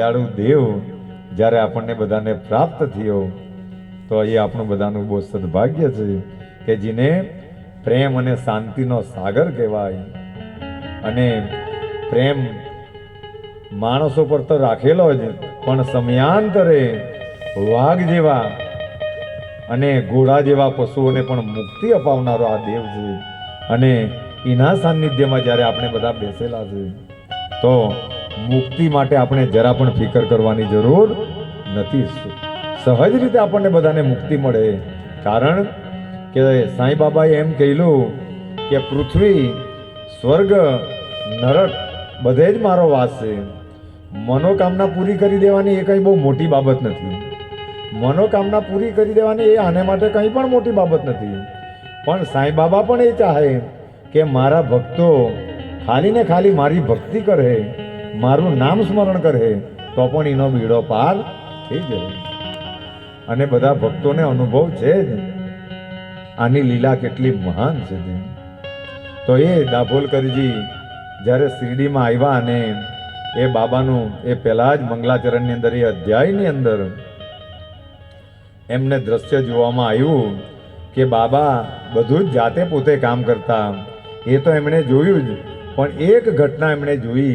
દયાળુ દેવ જ્યારે આપણને બધાને પ્રાપ્ત થયો, તો એ આપણું બધાનું બહુ સદભાગ્ય છે કે જેને પ્રેમ અને શાંતિનો સાગર કહેવાય. અને પ્રેમ માણસો પર તો રાખેલો જ, પણ સમયાંતરે વાઘ જેવા અને ઘોડા જેવા પશુઓને પણ મુક્તિ અપાવનારો આ દેવ છે. અને એના સાનિધ્યમાં જ્યારે આપણે બધા બેસેલા છે, તો મુક્તિ માટે આપણે જરા પણ ફિકર કરવાની જરૂર નથી. સહજ રીતે આપણને બધાને મુક્તિ મળે. કારણ કે સાંઈ બાબાએ એમ કહેલું કે પૃથ્વી, સ્વર્ગ, નરક બધે જ મારો વાસ છે. મનોકામના પૂરી કરી દેવાની એ કંઈ બહુ મોટી બાબત નથી. મનોકામના પૂરી કરી દેવાની એ આને માટે કંઈ પણ મોટી બાબત નથી. પણ સાંઈ બાબા પણ એ ચાહે કે મારા ભક્તો ખાલી ને ખાલી મારી ભક્તિ કરે. મારું નામ સ્મરણ કરે, તો પણ એનો બીડો પાર થઈ જાય. અને બધા ભક્તોને અનુભવ છે જ. આની લીલા કેટલી મહાન છે તે. એ દાભોલકરજી જ્યારે શિરડીમાં આવ્યા અને એ બાબાનું એ પહેલાં જ મંગલાચરણની અંદર, એ અધ્યાયની અંદર એમને દ્રશ્ય જોવામાં આવ્યું કે બાબા બધું જ જાતે પોતે કામ કરતા. એ તો એમણે જોયું જ, પણ એક ઘટના એમણે જોઈ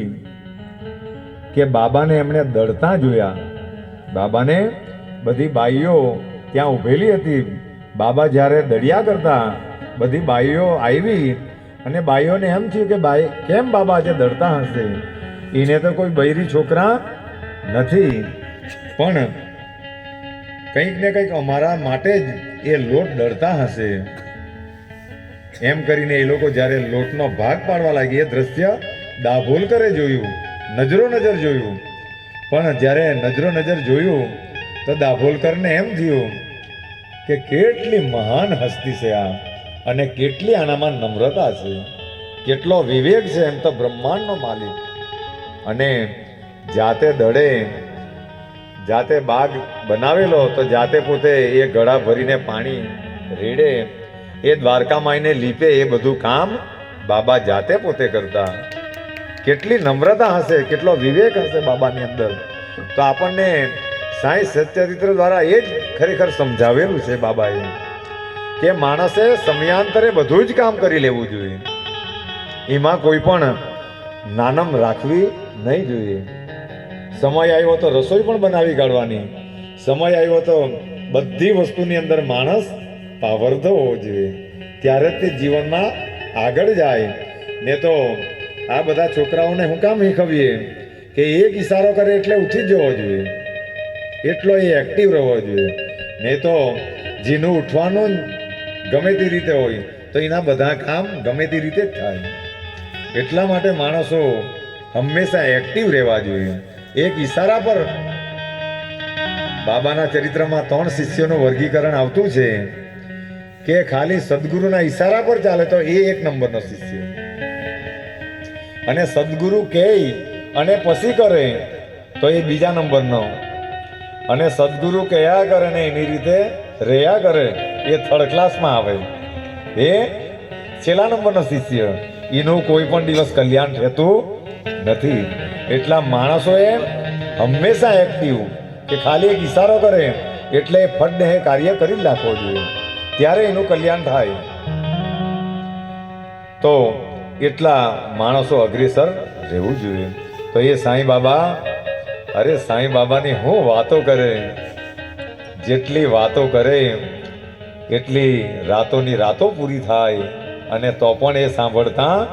કે બાબાને એમણે દળતા જોયા. બાબાને બધી બાઈઓ ત્યાં ઊભેલી હતી. બાબા જ્યારે દળિયા કરતા, બધી બાઈઓ આવી અને બાઈઓને એમ થયું કે, બાઈ, કેમ બાબા આજે દળતા હશે? એને તો કોઈ બૈરી છોકરા નથી. પણ કંઈક ને કંઈક અમારા માટે જ એ લોટ દળતા હશે. એમ કરીને એ લોકો જ્યારે લોટનો ભાગ પાડવા લાગી, એ દ્રશ્ય દાભોલકરે જોયું. નજરો નજર જોયું. પણ જ્યારે નજરો નજર જોયું, તો દાભોલકરને એમ થયું કે કેટલી મહાન હસ્તી છે આ અને કેટલી આનામાં નમ્રતા છે. કેટલો વિવેક છે એમ તો બ્રહ્માંડનો માલિક. અને જાતે દડે, જાતે બાગ બનાવેલો, તો જાતે પોતે એ ગળા ભરીને પાણી રેડે, એ દ્વારકા માઈને લીપે એ બધું કામ બાબા જાતે પોતે કરતા. કેટલી નમ્રતા હશે, કેટલો વિવેક હશે બાબાની અંદર. તો આપણને સાંઈ સત્યચિત્ર દ્વારા એ જ ખરેખર સમજાવેલું છે બાબાએ. કે માણસે સમયાંતરે બધું જ કામ કરી લેવું જોઈએ. એમાં કોઈ પણ નાનમ રાખવી નહીં જોઈએ. સમય આવ્યો તો રસોઈ પણ બનાવી કાઢવાની. સમય આવ્યો તો બધી વસ્તુની અંદર માણસ પાવરધો હોવો જોઈએ. ત્યારે તે જીવનમાં આગળ જાય. ને તો આ બધા છોકરાઓને હું કામ શીખવીએ કે એક ઈશારો કરે એટલે ઉઠી જવો જોઈએ. એટલો એ એક્ટિવ રહેવો જોઈએ. નહીં તો જેનું ઉઠવાનું ગમે તે રીતે હોય, તો એના બધા કામ ગમે તે રીતે જ થાય. એટલા માટે માણસો હંમેશા એક્ટિવ રહેવા જોઈએ. એક ઈશારા પર બાબાના ચરિત્રમાં ત્રણ શિષ્યોનું વર્ગીકરણ આવતું છે, કે ખાલી સદગુરુના ઈશારા પર ચાલે તો એ એક નંબરનો શિષ્ય. અને સદગુરુ કહે અને પછી કરે, તો એ બીજા નંબરનો. અને સદગુરુ કયા કરે ને એની રીતે રહ્યા કરે, એ થર્ડ ક્લાસમાં આવે. એ છેલ્લા નંબરનો શિષ્ય. એનું કોઈ પણ દિવસ કલ્યાણ થતું નથી. એટલા માણસોએ હંમેશા એક્ટિવ કે ખાલી એક ઈશારો કરે, એટલે ફટ એ કાર્ય કરી નાખવો જોઈએ. ત્યારે એનું કલ્યાણ થાય. તો એટલા માણસો અગ્રેસર રહેવું જોઈએ. તો એ સાંઈ બાબા, અરે સાંઈ બાબાની હું વાતો કરે? જેટલી વાતો કરે, એટલી રાતોની રાતો પૂરી થાય અને તો પણ એ સાંભળતા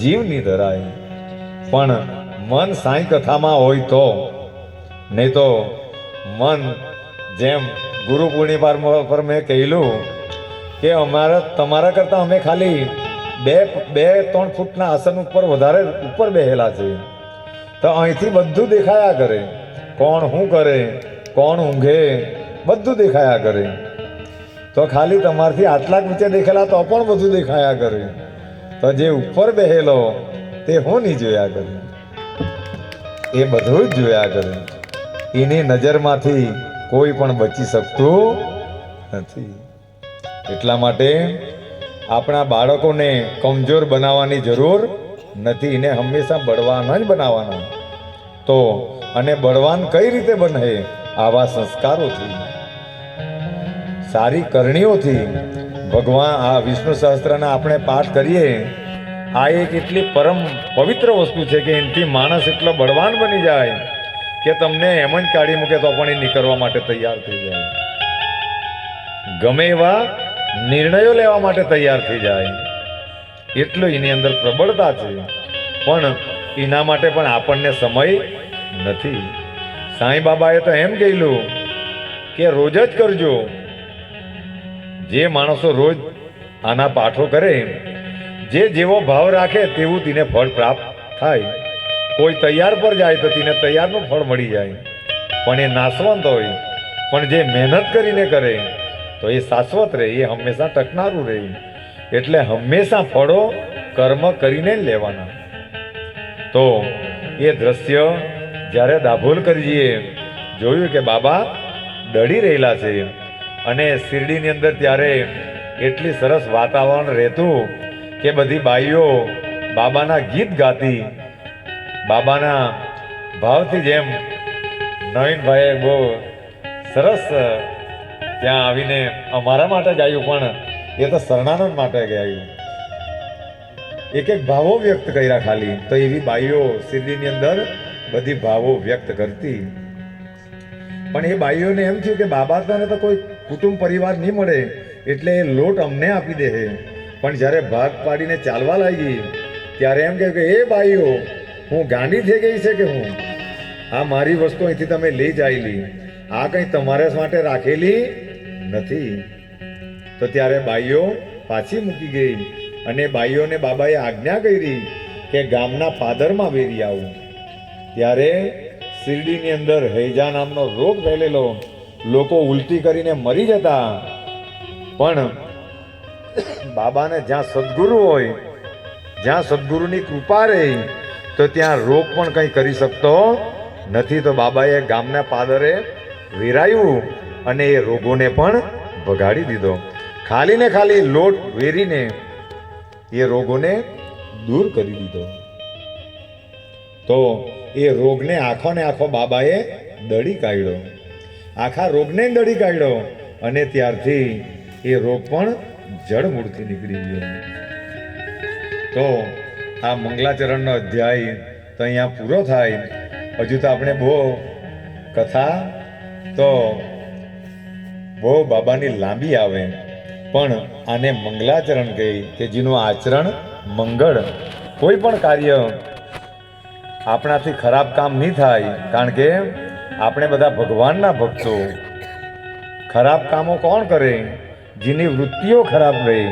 જીવની ધરાય. પણ મન સાંઈ કથામાં હોય તો, નહીં તો મન જેમ ગુરુ પૂર્ણિમા પર મેં કહેલું કે અમારા, તમારા કરતાં અમે ખાલી બે બે ત્રણ ફૂટના આસન ઉપર વધારે ઉપર બેહેલા છે. તો અહીંથી બધું દેખાયા કરે. કોણ શું કરે, કોણ ઊંઘે, બધું દેખાયા કરે. તો ખાલી તમારથી આટલા નીચે દેખેલા તો પણ બધું દેખાયા કરે. તો જે ઉપર બેહેલો તે હું નહીં જોયા કરે. એ બધું જ જોયા કરે. એની નજરમાંથી કોઈ પણ બચી શકતું નથી. એટલા માટે આપણા બાળકોને કમજોર બનાવવાની જરૂર નથી, એને હંમેશા બળવાના જ બનાવવાના. તો અને બળવાન કઈ રીતે બને? આવા સંસ્કારોથી, સારી કરણીઓથી ભગવાન આ વિષ્ણુ સહસ્ત્રના આપણે પાઠ કરીએ. આ એક એટલી પરમ પવિત્ર વસ્તુ છે કે એનાથી માણસ એટલો બળવાન બની જાય કે તમને એમ જ કાઢી મૂકે તો પણ એ નીકળવા માટે તૈયાર થઈ જાય. ગમે એવા નિર્ણયો લેવા માટે તૈયાર થઈ જાય. એટલું એની અંદર પ્રબળતા છે. પણ એના માટે પણ આપણને સમય નથી. સાંઈ બાબાએ તો એમ કહેલું કે રોજ જ કરજો. જે માણસો રોજ આના પાઠો કરે, જે જેવો ભાવ રાખે તેવું તેને ફળ પ્રાપ્ત થાય. કોઈ તૈયાર પર જાય તો તેને તૈયારનું ફળ મળી જાય. પણ એ નાશવંત હોય. પણ જે મહેનત કરીને કરે તો એ શાશ્વત રહે, એ હંમેશા ટકનારું રહે એટલે હંમેશા ફળો કર્મ કરીને લેવાના. તો એ દ્રશ્ય જ્યારે દાભોલ કરીએ જોયું કે બાબા ડળી રહેલા છે અને શિરડીની અંદર ત્યારે એટલી સરસ વાતાવરણ રહેતું કે બધી બાઈઓ બાબાના ગીત ગાતી. બાબાના ભાવથી જેમ નવીનભાઈએ બહુ સરસ ત્યાં આવીને અમારા માટે ગાયું પણ એ તો શરણાનંદ માટે ગયું એક એક ભાવો વ્યક્ત કર્યા ખાલી, તો એવી બાઈઓ શિરડીની અંદર બધી ભાવો વ્યક્ત કરતી. પણ એ બાઈઓને એમ થયું કે બાબા તને તો કોઈ કુટુંબ પરિવાર નહીં મળે, એટલે એ લોટ અમને આપી દે પણ જ્યારે ભાગ પાડીને ચાલવા લાગી, ત્યારે એમ કહે કે, એ બાઈઓ, હું ગાંડી થઈ ગઈ છે કે હું? આ મારી વસ્તુ અહીંથી તમે લઈ જાયેલી આ કંઈ તમારા માટે રાખેલી નથી. તો ત્યારે બાઈઓ પાછી મૂકી ગઈ અને બાઈઓને બાબાએ આજ્ઞા કરી કે ગામના પાદરમાં વેરી આવું. ત્યારે શિરડીની અંદર હૈજા નામનો રોગ ફેલેલો. લોકો ઉલટી કરીને મરી જતા. પણ બાબાને જ્યાં સદગુરુ હોય, જ્યાં સદગુરુની કૃપા રહી, તો ત્યાં રોગ પણ કંઈ કરી શકતો નથી. તો બાબાએ ગામના પાદરે વેરાયું અને એ રોગોને પણ ભગાડી દીધો. ખાલી ને ખાલી લોટ વેરીને એ રોગોને દૂર કરી દીધો. તો એ રોગને આખો ને આખો બાબાએ દળી કાઢ્યો. આખા રોગને દળી કાઢ્યો અને ત્યારથી એ રોગ પણ જડમૂળથી નીકળી ગયો. તો આ મંગલાચરણનો અધ્યાય તો અહીંયા પૂરો થાય. હજુ તો આપણે બહુ કથા તો બહુ બાબાની લાંબી આવે. પણ આને મંગલાચરણ કહી કે જેનું આચરણ મંગળ. કોઈ પણ કાર્ય આપણાથી ખરાબ કામ નહીં થાય, કારણ કે આપણે બધા ભગવાનના ભક્તો. ખરાબ કામો કોણ કરે? જેની વૃત્તિઓ ખરાબ રહે.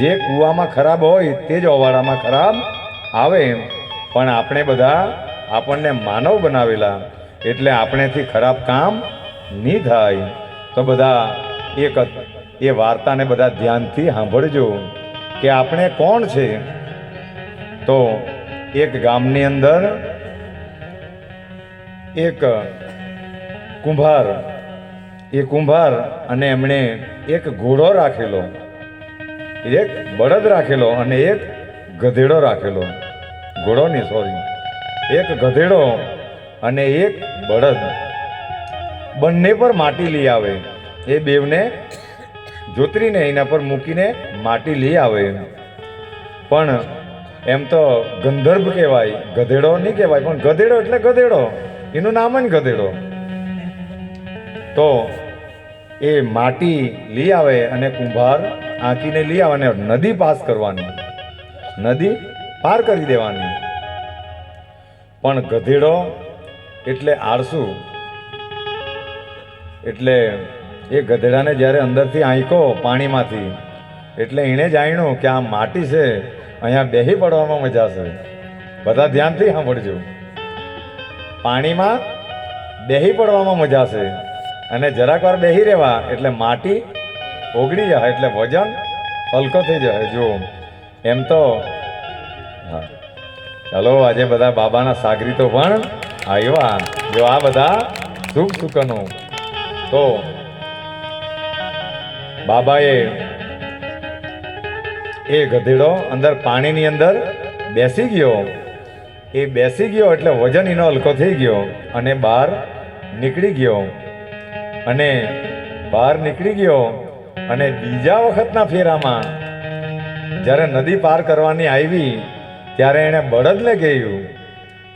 જે કૂવામાં ખરાબ હોય તે જ અવાડામાં ખરાબ આવે. પણ આપણે બધા આપણને માનવ બનાવેલા, એટલે આપણેથી ખરાબ કામ નહીં થાય. તો બધા એક એ વાર્તાને બધા ધ્યાનથી સાંભળજો કે આપણે કોણ છે? તો એક ગામની અંદર એક કુંભાર, એ કુંભાર અને એમણે એક ઘોડો રાખેલો, એક બળદ રાખેલો અને એક ગધેડો રાખેલો. ઘોડો નહીં સોરી એક ગધેડો અને એક બળદ. બંને પર માટી લઈ આવે. એ બેવને જોતરીને એના પર મૂકીને માટી લઈ આવે. પણ એમ તો ગંધર્વ કહેવાય, ગધેડો નહીં કહેવાય, પણ ગધેડો એટલે ગધેડો. એનું નામ જ ગધેડો. તો એ માટી લઈ આવે અને કુંભાર આંકીને લઈ આવે અને નદી પાસ કરવાની. નદી પાર કરી દેવાની. પણ ગધેડો એટલે આળસુ. એટલે એ ગધેડાને જ્યારે અંદરથી આંકો પાણીમાંથી, એટલે એણે જાણ્યું કે આ માટી છે, અહીંયા બેહી પડવામાં મજા છે. બધા ધ્યાનથી સાંભળજો. પાણીમાં બેહી પડવામાં મજા છે અને જરાક વાર બેહી રહેવા એટલે માટી ઓગળી જાય, એટલે વજન હલકો થઈ જાય. જો એમ તો હા. ચાલો, આજે બધા બાબાના સાગરીતો પણ આવ્યા. જો આ બધા સુખ સુખનો તો બાબાએ એ ગધેડો અંદર પાણીની અંદર બેસી ગયો. એ બેસી ગયો એટલે વજન એનો હલકો થઈ ગયો અને બહાર નીકળી ગયો. અને બહાર નીકળી ગયો અને બીજા વખતના ફેરામાં જ્યારે નદી પાર કરવાની આવી, ત્યારે એણે બળદને કહ્યું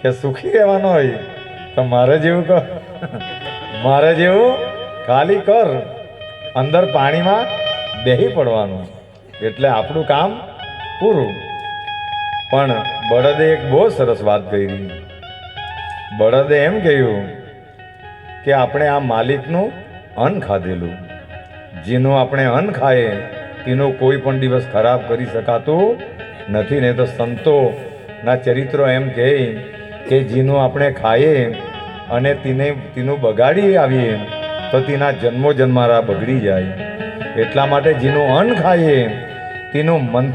કે, સુખી રહેવાનો હોય તો મારે જેવું કહો. મારે જેવું ખાલી કર, અંદર પાણીમાં બેહી પડવાનું. એટલે આપણું કામ પૂરું. પણ બળદે એક બહુ સરસ વાત કરી. બળદે એમ કહ્યું કે આપણે આ માલિકનું અન્ન ખાધેલું. જેનું આપણે અન્ન ખાઈએ, તેનો કોઈ પણ દિવસ ખરાબ કરી શકાતું નથી. ને તો સંતો ના ચરિત્રો એમ કહે કે જેનું આપણે ખાઈએ અને તેને, તેનું બગાડી આવીએ. તો તેના જન્મો જન્મારા બગડી જાય. એટલા માટે જેનું અન્ન ખાઈએ તેનું મનથી